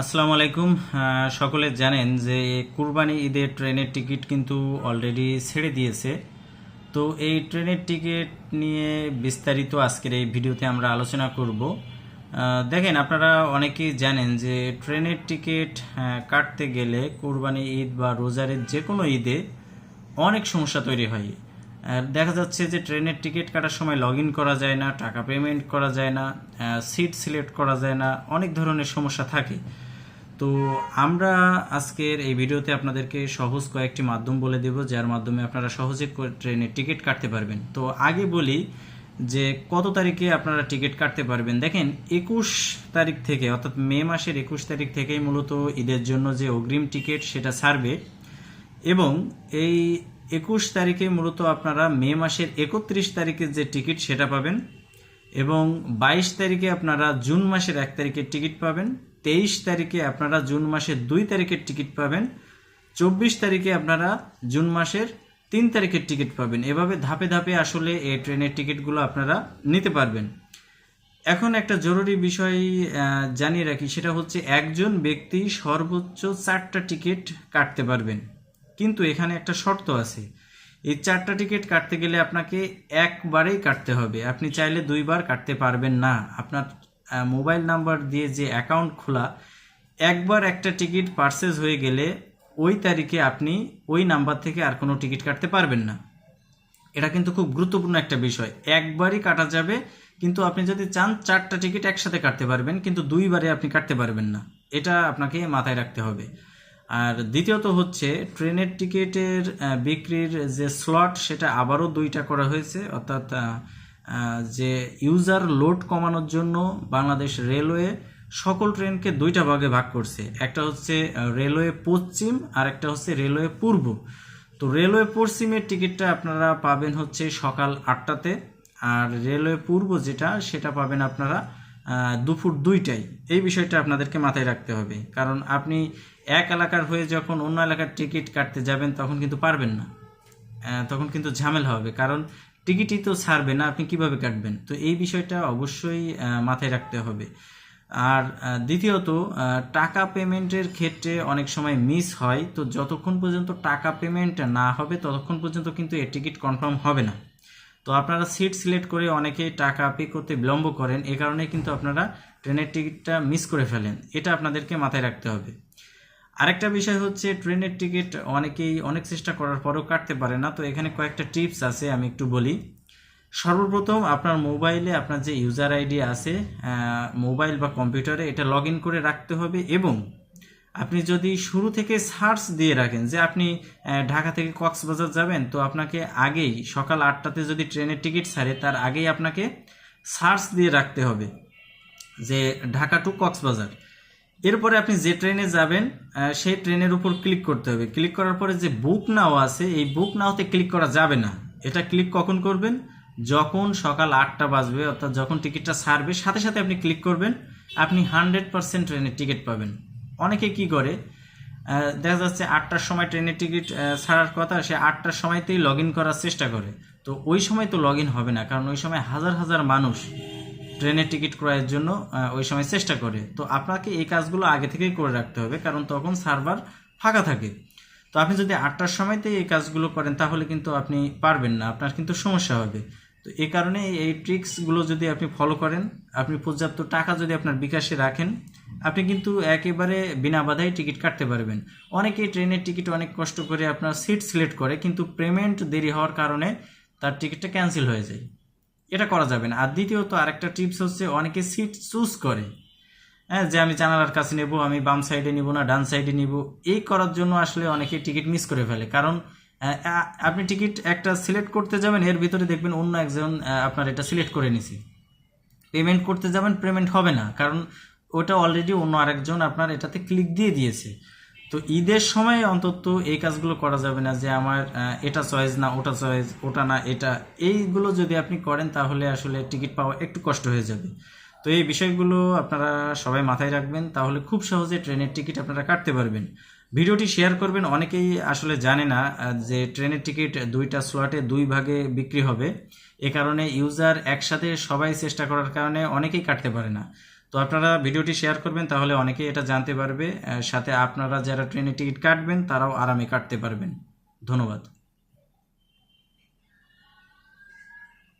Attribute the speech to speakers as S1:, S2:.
S1: আসসালামু আলাইকুম। সকলে জানেন যে কুরবানি ঈদের ট্রেনের টিকিট কিন্তু অলরেডি ছেড়ে দিয়েছে। তো এই ট্রেনের টিকিট নিয়ে বিস্তারিত আজকের এই ভিডিওতে আমরা আলোচনা করব। দেখেন, আপনারা অনেকেই জানেন যে ট্রেনের টিকিট কাটতে গেলে কুরবানি ঈদ বা রোজারের যে কোনো ঈদে অনেক সমস্যা তৈরি হয়। দেখা যাচ্ছে যে ট্রেনের টিকিট কাটার সময় লগ করা যায় না, টাকা পেমেন্ট করা যায় না সিট সিলেক্ট করা যায় না, অনেক ধরনের সমস্যা থাকে। তো আমরা আজকের এই ভিডিওতে আপনাদেরকে সহজ কয়েকটি মাধ্যম বলে দেব, যার মাধ্যমে আপনারা সহজে ট্রেনের টিকিট কাটতে পারবেন। তো আগে বলি যে কত তারিখে আপনারা টিকিট কাটতে পারবেন? দেখেন, একুশ তারিখ থেকে, অর্থাৎ মে মাসের একুশ তারিখ থেকেই মূলত ঈদের জন্য যে অগ্রিম টিকিট, সেটা ছাড়বে। এবং এই একুশ তারিখে মূলত আপনারা মে মাসের একত্রিশ তারিখের যে টিকিট সেটা পাবেন এবং বাইশ তারিখে আপনারা জুন মাসের এক তারিখের টিকিট পাবেন, তেইশ তারিখে আপনারা জুন মাসের দুই তারিখের টিকিট পাবেন, চব্বিশ তারিখে আপনারা জুন মাসের তিন তারিখের টিকিট পাবেন। এভাবে ধাপে ধাপে আসলে এই ট্রেনের টিকিটগুলো আপনারা নিতে পারবেন। এখন একটা জরুরি বিষয় জানিয়ে রাখি, সেটা হচ্ছে একজন ব্যক্তি সর্বোচ্চ চারটা টিকিট কাটতে পারবেন। কিন্তু এখানে একটা শর্ত আছে। এই চারটা টিকিট কাটতে গেলে আপনাকে একবারেই কাটতে হবে। আপনি চাইলে দুইবার কাটতে পারবেন না। আপনার মোবাইল নাম্বার দিয়ে যে অ্যাকাউন্ট খোলা, একবার একটা টিকিট পারচেজ হয়ে গেলে ওই তারিখে আপনি ওই নাম্বার থেকে আর কোনো টিকিট কাটতে পারবেন না। এটা কিন্তু খুব গুরুত্বপূর্ণ একটা বিষয়। একবারই কাটা যাবে, কিন্তু আপনি যদি চান চারটা টিকিট একসাথে কাটতে পারবেন, কিন্তু দুইবারে আপনি কাটতে পারবেন না। এটা আপনাকে মাথায় রাখতে হবে। আর দ্বিতীয়ত হচ্ছে, ট্রেনের টিকিটের বিক্রির যে স্লট সেটা আবারও দুইটা করা হয়েছে। অর্থাৎ যে ইউজার লোড কমানোর জন্য বাংলাদেশ রেলওয়ে সকল ট্রেনকে দুইটা ভাগে ভাগ করছে। একটা হচ্ছে রেলওয়ে পশ্চিম, আর একটা হচ্ছে রেলওয়ে পূর্ব। তো রেলওয়ে পশ্চিমের টিকিটটা আপনারা পাবেন হচ্ছে সকাল আটটাতে, আর রেলওয়ে পূর্ব যেটা, সেটা পাবেন আপনারা দুপুর দুইটাই এই বিষয়টা আপনাদেরকে মাথায় রাখতে হবে। কারণ আপনি এক এলাকার হয়ে যখন অন্য এলাকার টিকিট কাটতে যাবেন, তখন কিন্তু পারবেন না। তখন কিন্তু ঝামেলা হবে। কারণ টিকিটই তো ছাড়বে না, আপনি কীভাবে কাটবেন? তো এই বিষয়টা অবশ্যই মাথায় রাখতে হবে। আর দ্বিতীয়ত টাকা পেমেন্টের ক্ষেত্রে অনেক সময় মিস হয়। তো যতক্ষণ পর্যন্ত টাকা পেমেন্ট না হবে, ততক্ষণ পর্যন্ত কিন্তু এর টিকিট কনফার্ম হবে না। তো আপনারা সিট সিলেক্ট করে অনেকেই টাকা পে করতে বিলম্ব করেন। এ কারণে কিন্তু আপনারা ট্রেনের টিকিটটা মিস করে ফেলেন। এটা আপনাদেরকে মাথায় রাখতে হবে। আরেকটা বিষয় হচ্ছে, ট্রেনের টিকিট অনেকেই অনেক চেষ্টা করার পরেও কাটতে পারে না। তো এখানে কয়েকটা টিপস আছে, আমি একটু বলি। সর্বপ্রথম, আপনার মোবাইলে আপনার যে ইউজার আইডি আছে মোবাইল বা কম্পিউটারে এটা লগ করে রাখতে হবে এবং আপনি যদি শুরু থেকে সার্চ দিয়ে রাখেন যে আপনি ঢাকা থেকে কক্সবাজার যাবেন, তো আপনাকে আগেই সকাল আটটাতে যদি ট্রেনের টিকিট ছাড়ে, তার আগেই আপনাকে সার্চ দিয়ে রাখতে হবে যে ঢাকা টু কক্সবাজার। এরপরে আপনি যে ট্রেনে যাবেন সেই ট্রেনের উপর ক্লিক করতে হবে। ক্লিক করার পরে যে বুক নাও আছে, এই বুক নাওতে ক্লিক করা যাবে না। এটা ক্লিক কখন করবেন? যখন সকাল আটটা বাজবে, অর্থাৎ যখন টিকিটটা ছাড়বে, সাথে সাথে আপনি ক্লিক করবেন, আপনি হান্ড্রেড পার্সেন্ট ট্রেনের টিকিট পাবেন। অনেকে কি করে দেখা যাচ্ছে আটটার সময় ট্রেনের টিকিট ছাড়ার কথা, সে আটটার সময়তেই লগ করার চেষ্টা করে। তো ওই সময় তো লগ হবে না, কারণ ওই সময় হাজার হাজার মানুষ ট্রেনের টিকিট ক্রয়ের জন্য ওই সময় চেষ্টা করে। তো আপনাকে এই কাজগুলো আগে থেকেই করে রাখতে হবে, কারণ তখন সার্ভার ফাঁকা থাকে। তো আপনি যদি আটটার সময়তে এই কাজগুলো করেন, তাহলে কিন্তু আপনি পারবেন না, আপনার কিন্তু সমস্যা হবে। তো এই কারণে এই ট্রিক্সগুলো যদি আপনি ফলো করেন, আপনি পর্যাপ্ত টাকা যদি আপনার বিকাশে রাখেন আপনি কিন্তু একেবারে বিনা বাধাই টিকিট কাটতে পারবেন। অনেকেই ট্রেনের টিকিট অনেক কষ্ট করে আপনার সিট সিলেক্ট করে, কিন্তু পেমেন্ট দেরি হওয়ার কারণে তার টিকিটটা ক্যান্সেল হয়ে যায়। এটা করা যাবে না। আর দ্বিতীয়ত আরেকটা টিপস হচ্ছে, অনেকে সিট চুজ করে। হ্যাঁ যে আমি জানালার কাছে নেব, আমি বাম সাইডে নিব না, ডান সাইডে নিব, এই করার জন্য আসলে অনেকে টিকিট মিস করে ফেলে। কারণ আপনি টিকিট একটা সিলেক্ট করতে যাবেন, এর ভিতরে দেখবেন অন্য একজন আপনার এটা সিলেক্ট করে নিছে। পেমেন্ট করতে যাবেন, পেমেন্ট হবে না। কারণ ওটা অলরেডি অন্য আরেকজন আপনার এটাতে ক্লিক দিয়ে দিয়েছে। তো ঈদের সময় অন্তত এই কাজগুলো করা যাবে না যে আমার এটা চয়েস না, ওটা চয়েস ওটা না, এটা। এইগুলো যদি আপনি করেন তাহলে আসলে টিকিট পাওয়া একটু কষ্ট হয়ে যাবে। তো এই বিষয়গুলো আপনারা সবাই মাথায় রাখবেন, তাহলে খুব সহজে ট্রেনের টিকিট আপনারা কাটতে পারবেন। ভিডিওটি শেয়ার করবেন, অনেকেই আসলে জানে না যে ট্রেনের টিকিট দুইটা স্লটে দুই ভাগে বিক্রি হবে। এ কারণে ইউজার একসাথে সবাই চেষ্টা করার কারণে অনেকেই কাটতে পারে না। তো আপনারা ভিডিওটি শেয়ার করবেন, তাহলে অনেকেই এটা জানতে পারবে। সাথে আপনারা যারা ট্রেনের টিকিট কাটবেন, তারাও আরামে কাটতে পারবেন। ধন্যবাদ।